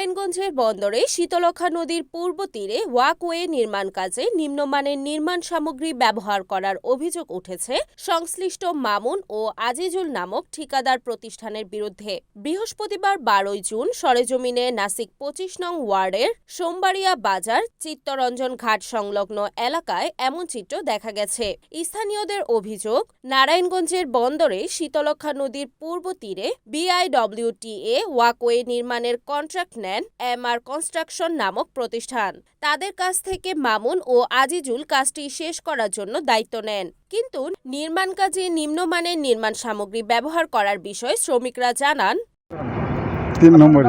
নারায়ণগঞ্জের বন্দরে শীতলক্ষা নদীর পূর্ব তীরে ওয়াকওয়ে নির্মাণ কাজে নিম্নমানের নির্মাণ সামগ্রী ব্যবহার করার অভিযোগ উঠেছে সংশ্লিষ্ট মামুন ও আজিজুল নামক ঠিকাদার প্রতিষ্ঠানের বিরুদ্ধে। বৃহস্পতিবার বারোই জুন সরেজমিনে নাসিক পঁচিশ নং ওয়ার্ডের সোমবাড়িয়া বাজার চিত্তরঞ্জন ঘাট সংলগ্ন এলাকায় এমন চিত্র দেখা গেছে। স্থানীয়দের অভিযোগ, নারায়ণগঞ্জের বন্দরে শীতলক্ষা নদীর পূর্ব তীরে বিআইডব্লিউটিএ ওয়াকওয়ে নির্মাণের কন্ট্রাক্ট নেন এম আর কনস্ট্রাকশন নামক প্রতিষ্ঠান। তাদের কাছ থেকে মামুন ও আজিজুল কাজটি শেষ করার জন্য দায়িত্ব নেন। কিন্তু নির্মাণ কাজে নিম্নমানের নির্মাণ সামগ্রী ব্যবহার করার বিষয়ে শ্রমিকরা জানান তিন নম্বরে।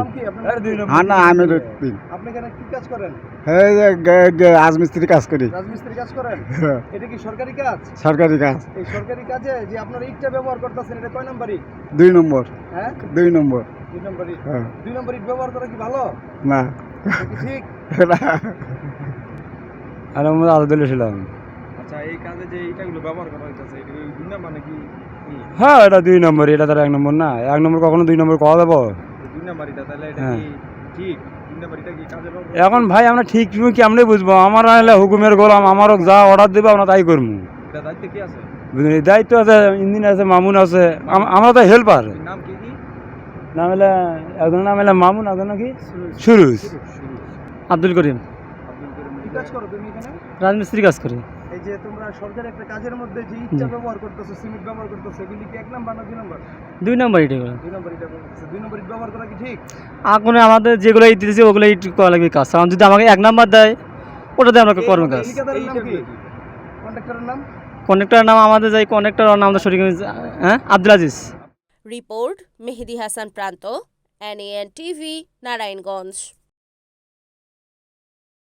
হ্যাঁ না আমি তিন আপনি এখানে কি কাজ করেন? এই যে গে- গে- রাজমিস্ত্রি কাজ করি। রাজমিস্ত্রি কাজ করেন? হ্যাঁ, এটা কি সরকারি কাজ? সরকারি কাজ। এই সরকারি কাজে যে আপনারা ইটটা ব্যবহার করতেছেন এটা কয় নম্বর দুই নম্বর। হ্যাঁ? দুই নম্বর। দুই নম্বর ইট হ্যাঁ, দুই নম্বর ইট ব্যবহার করা কি ভালো? না। ঠিক? আর আমরা আলাদা ছিলাম। আচ্ছা এই কাজে যে ইটাগুলো ব্যবহার করা হইতাছে এটা কি দুই নম্বর নাকি কি? হ্যাঁ এটা দুই নম্বর এটা তার এক নম্বর না। এক নম্বর কখনো দুই নম্বর যাব? এই দুই নম্বর ইটা তাহলে এটা হ্যাঁ। কি ঠিক? এখন ভাই আমরা ঠিক কি আমরা বুঝব? আমার হলে হুকুমের গোলাম আমারও যা অর্ডার দেবে আমরা তাই করব। দায়িত্ব আছে? ইঞ্জিন আছে মামুন আছে আম- আমরা তো হেল্পার নাম কি কি হলে একজনের নাম হলে মামুন একজন নাকি সুরুজ। আব্দুল করিম। আব্দুল করিম কি কাজ করো তুমি এখানে? রাজমিস্ত্রি কাজ করি। এই যে তোমরা সরকারি একটা কাজের মধ্যে যে ইটটা ব্যবহার করতেছো সিমেন্ট ব্যবহার করতেছো এগুলি কি এক নাম্বার না দুই নম্বর? দুই নম্বর এটা দুই নম্বর ইটা দুই নম্বর ইট ব্যবহার করা কি ঠিক? এখন আমাদের যেগুলো ইট দিতেছে ওগুলো ইট করা লাগবে কাজ। কারণ যদি আমাকে এক নাম্বার দেয় ওটাতে আমরা করব কাজ। নাম কন্ট্রাক্টরের নাম। কন্ট্রাক্টরের নাম? আমাদের যাই কন্ট্রাক্টর নাম আমাদের শরীর হ্যাঁ? Abdul Aziz. Report Mehedi Hasan Pranto NN TV Narayanganj.